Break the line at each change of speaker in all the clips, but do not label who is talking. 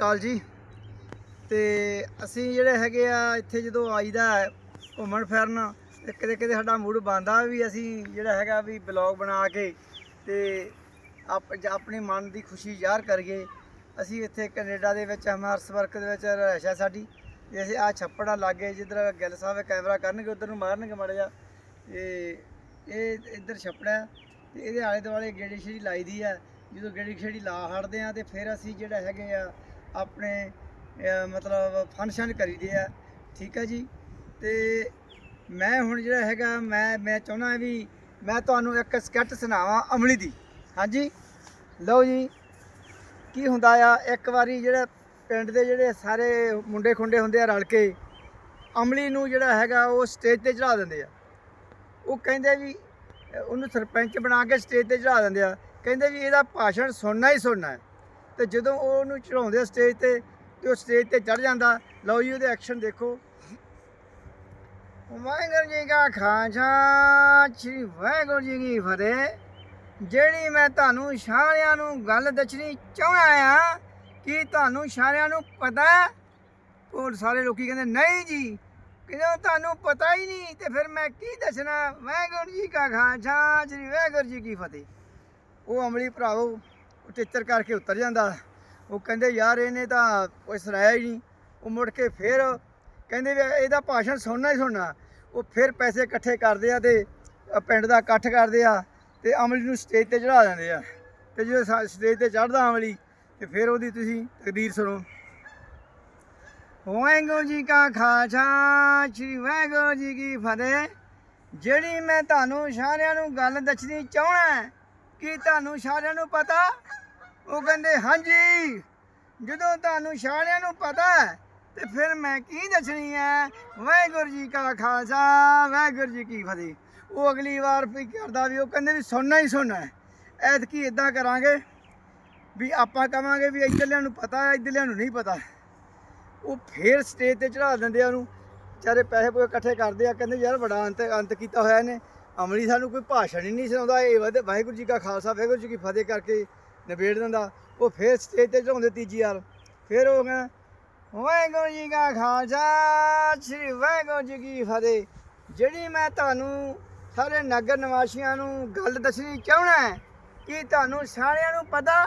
ਕਾਲ ਜੀ। ਤੇ ਅਸੀਂ ਜਿਹੜੇ ਹੈਗੇ ਆ, ਇੱਥੇ ਜਦੋਂ ਆਈਦਾ ਹੈ ਘੁੰਮਣ ਫਿਰਨ, ਤੇ ਕਿਤੇ ਕਿਤੇ ਸਾਡਾ ਮੂਡ ਬਣਦਾ ਵੀ ਅਸੀਂ ਜਿਹੜਾ ਹੈਗਾ ਵੀ ਬਲੌਗ ਬਣਾ ਕੇ ਤੇ ਆਪਣੇ ਮਨ ਦੀ ਖੁਸ਼ੀ ਜ਼ਾਹਰ ਕਰੀਏ। ਅਸੀਂ ਇੱਥੇ ਕੈਨੇਡਾ ਦੇ ਵਿੱਚ ਹਮਰਸਵਰਕ ਦੇ ਵਿੱਚ ਰਹਿਸ਼ ਸਾਡੀ। ਤੇ ਅਸੀਂ ਆ ਛੱਪੜਾ ਲਾਗੇ, ਜਿੱਧਰ ਗਿੱਲ ਸਾਹਿਬ ਕੈਮਰਾ ਕਰਨਗੇ, ਉਧਰ ਨੂੰ ਮਾਰਨਗੇ ਮੜ ਜਾ ਤੇ ਇਹ ਇੱਧਰ ਛੱਪੜਾ ਹੈ। ਤੇ ਇਹਦੇ ਆਲੇ ਦੁਆਲੇ ਗੇੜੀ ਛੇੜੀ ਲਾਈ ਦੀ ਆ ਜਦੋਂ ਗੇੜੀ ਛੇੜੀ ਲਾ ਹਟਦੇ ਆ ਤੇ ਫਿਰ ਅਸੀਂ ਜਿਹੜਾ ਹੈਗੇ ਆ ਆਪਣੇ ਮਤਲਬ ਫੰਕਸ਼ਨ ਕਰੀਦੇ ਆ। ਠੀਕ ਆ ਜੀ? ਤੇ ਮੈਂ ਹੁਣ ਜਿਹੜਾ ਹੈਗਾ, ਮੈਂ ਮੈਂ ਚਾਹੁੰਦਾ ਵੀ ਮੈਂ ਤੁਹਾਨੂੰ ਇੱਕ ਸਕੈਟ ਸੁਣਾਵਾਂ ਅਮਲੀ ਦੀ। ਹਾਂਜੀ? ਲਓ ਜੀ, ਕੀ ਹੁੰਦਾ ਆ, ਇੱਕ ਵਾਰੀ ਜਿਹੜਾ ਪਿੰਡ ਦੇ ਜਿਹੜੇ ਸਾਰੇ ਮੁੰਡੇ ਖੁੰਡੇ ਹੁੰਦੇ ਆ ਰਲ ਕੇ, ਅਮਲੀ ਨੂੰ ਜਿਹੜਾ ਹੈਗਾ ਉਹ ਸਟੇਜ ਤੇ ਚੜਾ ਦਿੰਦੇ ਆ। ਉਹ ਕਹਿੰਦੇ ਵੀ, ਉਹਨੂੰ ਸਰਪੰਚ ਬਣਾ ਕੇ ਸਟੇਜ ਤੇ ਚੜਾ ਦਿੰਦੇ ਆ। ਕਹਿੰਦੇ ਵੀ ਇਹਦਾ ਭਾਸ਼ਣ ਸੁਣਨਾ ਹੀ ਸੁਣਨਾ ਹੈ। ਤੇ ਜਦੋਂ ਉਹ ਉਹਨੂੰ ਚੜਾਉਂਦੇ ਸਟੇਜ ਤੇ ਤੇ ਉਹ ਸਟੇਜ ਤੇ ਚੜ ਜਾਂਦਾ, ਲਓ ਜੀ ਉਹਦੇ ਐਕਸ਼ਨ ਦੇਖੋ। ਵਾਹਿਗੁਰੂ ਜੀ ਕਾ ਖਾਲਸਾ, ਸ੍ਰੀ ਵਾਹਿਗੁਰੂ ਜੀ ਕੀ ਫਤਿਹ। ਜਿਹੜੀ ਮੈਂ ਤੁਹਾਨੂੰ ਸਾਰਿਆਂ ਨੂੰ ਗੱਲ ਦੱਸਣੀ ਚਾਹੁੰਦਾ ਆ, ਕਿ ਤੁਹਾਨੂੰ ਸਾਰਿਆਂ ਨੂੰ ਪਤਾ ਹੈ? ਸਾਰੇ ਲੋਕੀ ਕਹਿੰਦੇ, ਨਹੀਂ ਜੀ, ਕਿਉਂ ਤੁਹਾਨੂੰ ਪਤਾ ਹੀ ਨਹੀਂ? ਤੇ ਫਿਰ ਮੈਂ ਕੀ ਦੱਸਣਾ? ਵਾਹਿਗੁਰੂ ਜੀ ਕਾ ਖਾਲਸਾ, ਸ੍ਰੀ ਵਾਹਿਗੁਰੂ ਜੀ ਕੀ ਫਤਿਹ। ਉਹ ਅਮਲੀ ਭਰਾਵੋ ਉਹ ਕਰਕੇ ਉਤਰ ਜਾਂਦਾ। ਉਹ ਕਹਿੰਦੇ, ਯਾਰ, ਇਹਨੇ ਤਾਂ ਕੋਈ ਸੁਣਾਇਆ ਹੀ ਨਹੀਂ। ਉਹ ਮੁੜ ਕੇ ਫਿਰ ਕਹਿੰਦੇ ਵੀ, ਇਹਦਾ ਭਾਸ਼ਣ ਸੁਣਨਾ ਹੀ ਸੁਣਨਾ। ਉਹ ਫਿਰ ਪੈਸੇ ਇਕੱਠੇ ਕਰਦੇ ਆ ਤੇ ਪਿੰਡ ਦਾ ਇਕੱਠ ਕਰਦੇ ਆ ਤੇ ਅਮਲੀ ਨੂੰ ਸਟੇਜ ਤੇ ਚੜਾ ਦਿੰਦੇ ਆ। ਤੇ ਜਦੋਂ ਸਟੇਜ ਤੇ ਚੜਦਾ ਅਮਲੀ, ਤੇ ਫਿਰ ਉਹਦੀ ਤੁਸੀਂ ਤਕਦੀਰ ਸੁਣੋ। ਵਾਹਿਗੁਰੂ ਜੀ ਕਾ ਖਾਲਸਾ, ਸ੍ਰੀ ਵਾਹਿਗੁਰੂ ਜੀ ਕੀ ਫਤਿਹ। ਜਿਹੜੀ ਮੈਂ ਤੁਹਾਨੂੰ ਸਾਰਿਆਂ ਨੂੰ ਗੱਲ ਦੱਸਣੀ ਚਾਹਣਾ ਕਿ ਤੁਹਾਨੂੰ ਸਾਰਿਆਂ ਨੂੰ ਪਤਾ? ਉਹ ਕਹਿੰਦੇ, ਹਾਂਜੀ, ਜਦੋਂ ਤੁਹਾਨੂੰ ਸਾਰਿਆਂ ਨੂੰ ਪਤਾ ਹੈ, ਤੇ ਫਿਰ ਮੈਂ ਕੀ ਦੱਸਣੀ ਹੈ? ਵਾਹਿਗੁਰੂ ਜੀ ਕਾ ਖਾਲਸਾ, ਵਾਹਿਗੁਰੂ ਜੀ ਕੀ ਫਤਿਹ। ਉਹ ਅਗਲੀ ਵਾਰ ਵੀ ਕਰਦਾ ਵੀ, ਉਹ ਕਹਿੰਦੇ ਵੀ, ਸੁਣਨਾ ਹੀ ਸੁਣਨਾ ਹੈ। ਐਤਕੀ ਇਦਾਂ ਕਰਾਂਗੇ ਵੀ ਆਪਾਂ ਕਵਾਂਗੇ ਵੀ ਇੱਧਰਲਿਆਂ ਨੂੰ ਪਤਾ ਹੈ, ਇੱਧਰਲਿਆਂ ਨੂੰ ਨਹੀਂ ਪਤਾ। ਉਹ ਫੇਰ ਸਟੇਜ ਤੇ ਚੜਾ ਦਿੰਦੇ ਆ ਉਹਨੂੰ। ਵਿਚਾਰੇ ਪੈਸੇ ਪੂਸੇ ਇਕੱਠੇ ਕਰਦੇ ਆ, ਕਹਿੰਦੇ, ਯਾਰ, ਬੜਾ ਅੰਤ ਅੰਤ ਕੀਤਾ ਹੋਇਆ ਇਹਨੇ। ਅਮਲੀ ਸਾਨੂੰ ਕੋਈ ਭਾਸ਼ਣ ਹੀ ਨਹੀਂ ਸੁਣਾਉਂਦਾ। ਇਹ ਵਧ- ਵਾਹਿਗੁਰੂ ਜੀ ਕਾ ਖਾਲਸਾ, ਵਾਹਿਗੁਰੂ ਜੀ ਕੀ ਫਤਿਹ ਕਰਕੇ ਨਿਬੇੜ ਦਿੰਦਾ, ਉਹ ਫੇਰ ਸਟੇਜ ਤੇ ਚੜਾਉਂਦੇ ਤੀਜੀ ਵਾਰ। ਫੇਰ ਉਹ ਕਹਿੰਦਾ, ਵਾਹਿਗੁਰੂ ਜੀ ਕਾ ਖਾਲਸਾ, ਸ੍ਰੀ ਵਾਹਿਗੁਰੂ ਜੀ ਕੀ ਫਤਿਹ। ਜਿਹੜੀ ਮੈਂ ਤੁਹਾਨੂੰ ਸਾਰੇ ਨਗਰ ਨਿਵਾਸੀਆਂ ਨੂੰ ਗੱਲ ਦੱਸਣੀ ਚਾਹਣਾ ਹੈ, ਕਿ ਤੁਹਾਨੂੰ ਸਾਰਿਆਂ ਨੂੰ ਪਤਾ?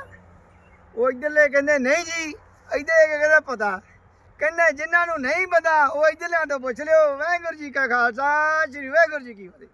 ਉਹ ਇੱਧਰਲੇ ਕਹਿੰਦੇ, ਨਹੀਂ ਜੀ, ਇੱਧਰ ਕਹਿੰਦਾ ਪਤਾ। ਕਹਿੰਦੇ, ਜਿਨ੍ਹਾਂ ਨੂੰ ਨਹੀਂ ਪਤਾ, ਉਹ ਇੱਧਰਲਿਆਂ ਤੋਂ ਪੁੱਛ ਲਿਓ, ਵਾਹਿਗੁਰੂ ਜੀ ਕਾ ਖਾਲਸਾ, ਸ੍ਰੀ ਵਾਹਿਗੁਰੂ ਜੀ ਕੀ ਫਤਿਹ।